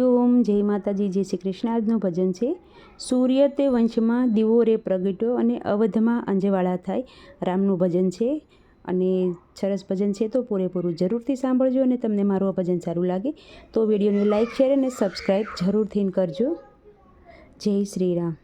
ઓમ, જય માતાજી, જય શ્રી કૃષ્ણ. આજનું ભજન છે, સૂર્ય તે વંશમાં દીવો રે પ્રગટ્યો અને અવધમાં અંજવાળા થાય. રામનું ભજન છે અને સરસ ભજન છે, તો પૂરેપૂરું જરૂરથી સાંભળજો અને તમને મારું આ ભજન સારું લાગે, તો વિડીયોને લાઇક શેર અને સબસ્ક્રાઈબ જરૂરથી કરજો. જય શ્રી રામ.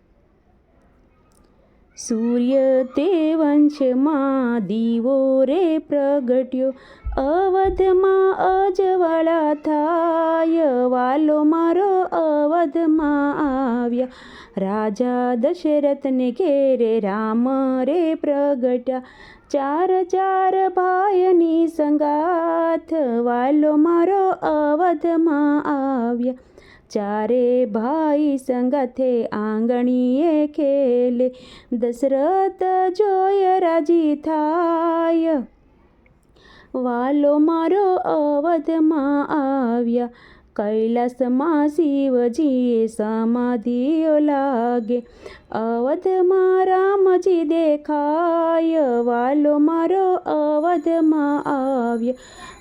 સૂર્ય તે વંશમાં દીવો રે પ્રગટ્યો અવધમાં અજવાળા થાય, વાલો મારો અવધમાં આવ્યા. રાજા દશરથને ઘેરે રામ રે પ્રગટ્યા ચાર ચાર ભાઈની સંગાથ, વાલો મારો અવધમાં આવ્યા. ચારે ભાઈ સંગાથે આંગણીએ ખેલે. દશરથ જોય રાજી થાય. વાલો મારો અવધમાં આવ્યા. કૈલાસમાં શિવજીએ સમાધિઓ લાગે. અવધમાં રામજી દેખાય. વાલો મારો અવધમાં આવ્યા.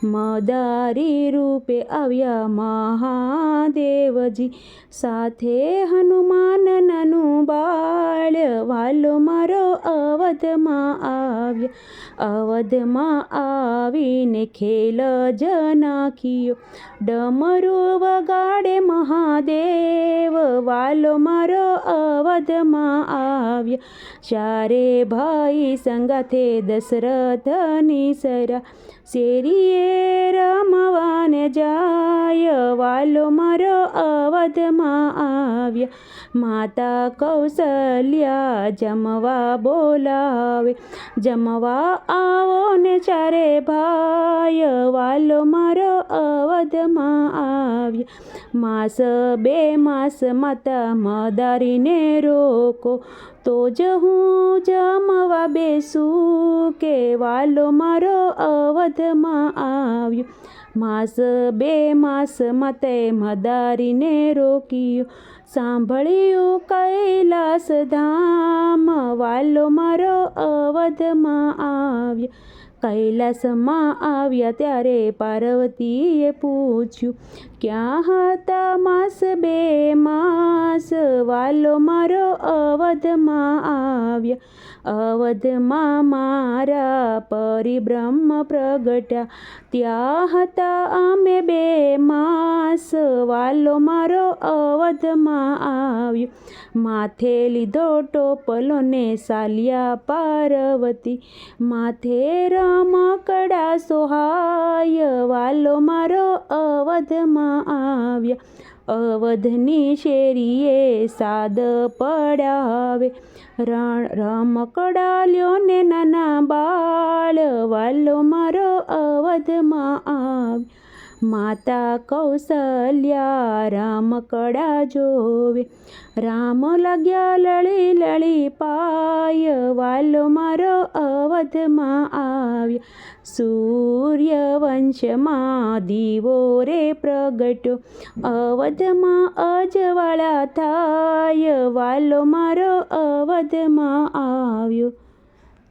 મદારી રૂપે આવ્યા મહાદેવજી. સાથે હનુમાન નાનું બાળ. વાલો મારો અવધમાં આવ્યા. અવધમાં આવીને ખેલ જ નાખ્યો ડમરું વગાડે મહાદેવ વાલો મારો અવધમાં આવ્યા. ચારે ભાઈ સંગાથે દશરથની સરા શેરીએ રમવાને જાય, વાલો મારો અવધમાં આવ્યા. માતા કૌશલ્યા જમવા બોલાવે. જમવા આવો ને ચારે ભાઈ, વાલો મારો અવધમાં આવ્યા. માસ બે માસ માતા મદારીને રોકો. તો જ હું જમવા બેસું કે વાલો મારો અવધમાં આવ્યો. માસ બે માસ મતે મદારીને રોક્યું. સાંભળ્યું કૈલાસ ધામ, વાલો મારો અવધમાં આવ્યો. કૈલાસમાં આવ્યા ત્યારે પાર્વતીએ પૂછ્યું, ક્યાં હતા માસ બે માસ? વાલો મારો અવધમાં આવ્યા. અવધમાં મારા પરિબ્રહ્મ પ્રગટ્યા. ત્યાં હતા અમે બે માસ. વાલો મારો અવધમાં આવ્યો. માથે લીધો ટોપલો ને સાલિયા પાર્વતી. માથે રમકડા સોહાય, વાલો મારો અવધમાં આવ્યા. અવધની શેરીએ સાદ પડાવે. રણ રમકડા લ્યો ને નાના બાળ, વાલો મારો અવધમાં આવ માતા કૌશલ્યા રામકડા જોવે. રામ લાગ્યા લળી લળી પાય, વાલો મારો અવધમાં આવ્યા. સૂર્યવંશમાં દીવો રે પ્રગટ્યો. અવધમાં અજવાળા થાય, વાલો મારો અવધમાં આવ્યો.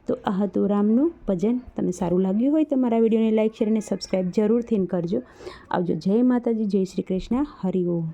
તો આ હતું રામનું ભજન. તમને સારું લાગ્યું હોય તો મારા વિડીયોને લાઇક શેર અને સબસ્ક્રાઈબ જરૂરથી કરજો. આવજો. જય માતાજી, જય શ્રી કૃષ્ણ. હરિ ઓમ.